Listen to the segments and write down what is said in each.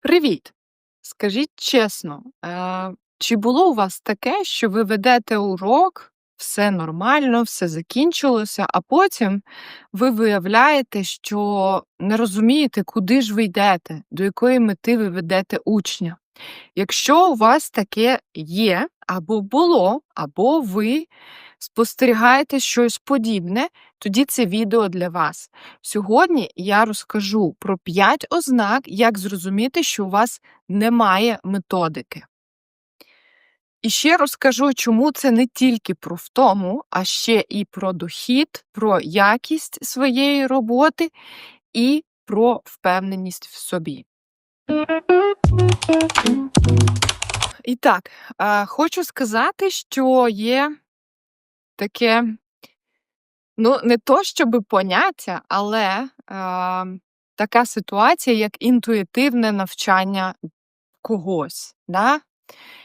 Привіт! Скажіть чесно, е, чи було у вас таке, що ви ведете урок, все нормально, все закінчилося, а потім ви виявляєте, що не розумієте, куди ж ви йдете, до якої мети ви ведете учня? Якщо у вас таке є, або було, або ви спостерігаєте щось подібне, тоді це відео для вас. Сьогодні я розкажу про 5 ознак, як зрозуміти, що у вас немає методики. І ще розкажу, чому це не тільки про втому, а ще і про дохід, про якість своєї роботи і про впевненість в собі. І так, хочу сказати, що є таке, ну, не то щоби поняття, але така ситуація, як інтуїтивне навчання когось. Да?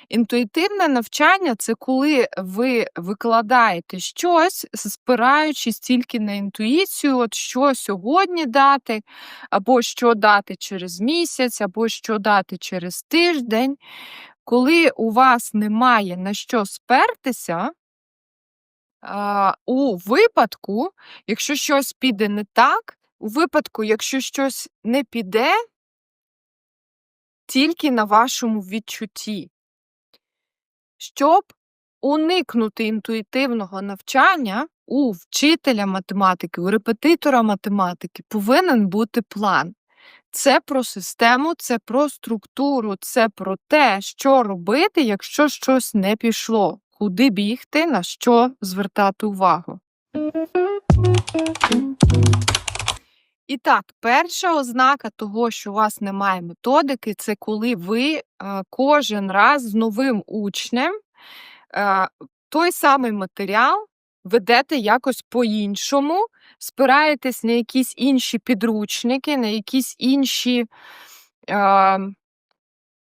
Інтуїтивне навчання це коли ви викладаєте щось, спираючись тільки на інтуїцію, от що сьогодні дати, або що дати через місяць, або що дати через тиждень. Коли у вас немає на що спертися, у випадку, якщо щось піде не так, у випадку, якщо щось не піде, тільки на вашому відчутті. Щоб уникнути інтуїтивного навчання, у вчителя математики, у репетитора математики повинен бути план. Це про систему, це про структуру, це про те, що робити, якщо щось не пішло, куди бігти, на що звертати увагу. І так, перша ознака того, що у вас немає методики, це коли ви е, кожен раз з новим учнем е, той самий матеріал ведете якось по-іншому, спираєтесь на якісь інші підручники, на якісь інші е,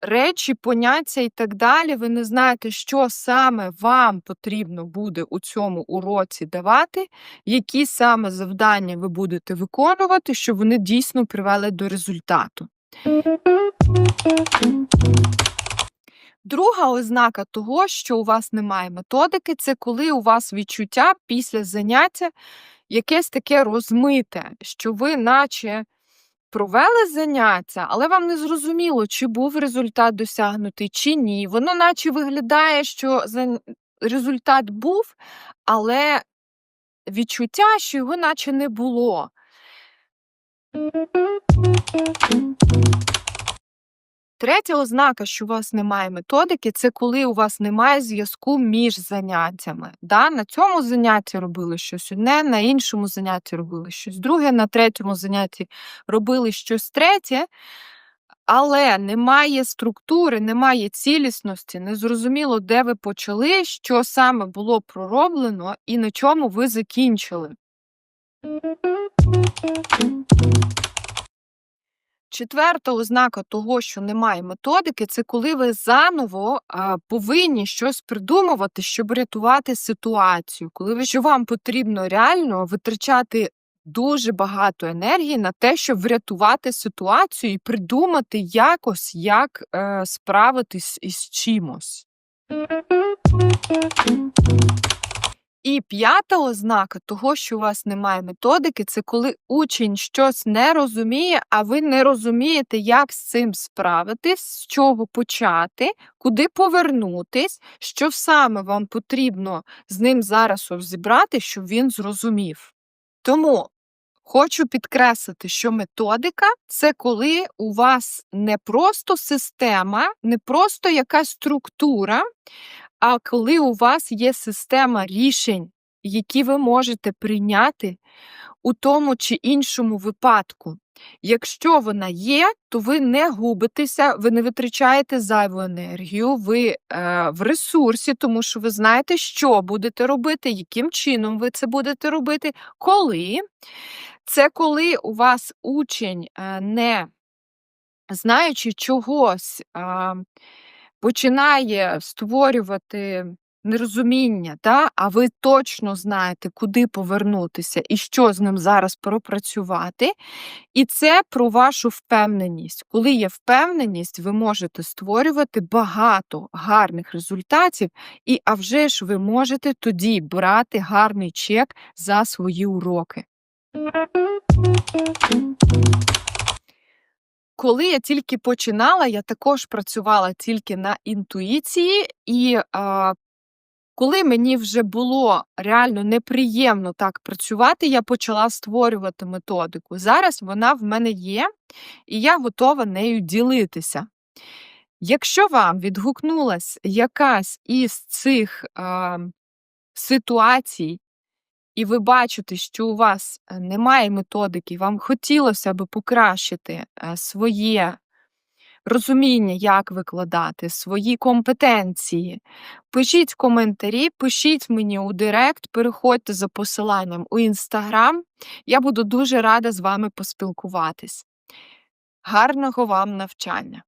речі, поняття і так далі. Ви не знаєте, що саме вам потрібно буде у цьому уроці давати, які саме завдання ви будете виконувати, щоб вони дійсно привели до результату. Друга ознака того, що у вас немає методики, це коли у вас відчуття після заняття якесь таке розмите, що ви, наче провели заняття, але вам не зрозуміло, чи був результат досягнутий, чи ні. Воно наче виглядає, що результат був, але відчуття, що його наче не було. Третя ознака, що у вас немає методики, це коли у вас немає зв'язку між заняттями. Да? На цьому занятті робили щось одне, на іншому занятті робили щось друге, на третьому занятті робили щось третє, але немає структури, немає цілісності, незрозуміло, де ви почали, що саме було пророблено і на чому ви закінчили. Четверта ознака того, що немає методики, це коли ви заново а, повинні щось придумувати, щоб рятувати ситуацію. Коли ви що вам потрібно реально витрачати дуже багато енергії на те, щоб врятувати ситуацію і придумати якось, як е, справитись із чимось. І п'ята ознака того, що у вас немає методики, це коли учень щось не розуміє, а ви не розумієте, як з цим справитись, з чого почати, куди повернутись, що саме вам потрібно з ним зараз розібрати, щоб він зрозумів. Тому хочу підкреслити, що методика це коли у вас не просто система, не просто якась структура, а коли у вас є система рішень, які ви можете прийняти у тому чи іншому випадку. Якщо вона є, то ви не губитеся, ви не витрачаєте зайву енергію, ви е, в ресурсі, тому що ви знаєте, що будете робити, яким чином ви це будете робити, коли. Це коли у вас учень, е, не знаючи чогось, починає створювати нерозуміння, та, а ви точно знаєте, куди повернутися і що з ним зараз пропрацювати. І це про вашу впевненість. Коли є впевненість, ви можете створювати багато гарних результатів, і а вже ж ви можете тоді брати гарний чек за свої уроки. Коли я тільки починала, я також працювала тільки на інтуїції, і а, коли мені вже було реально неприємно так працювати, я почала створювати методику. Зараз вона в мене є, і я готова нею ділитися. Якщо вам відгукнулась якась із цих а, ситуацій, і ви бачите, що у вас е, немає методики, вам хотілося би покращити е, своє розуміння, як викладати, свої компетенції, пишіть коментарі, пишіть мені у Директ, переходьте за посиланням у Інстаграм. Я буду дуже рада з вами поспілкуватись. Гарного вам навчання!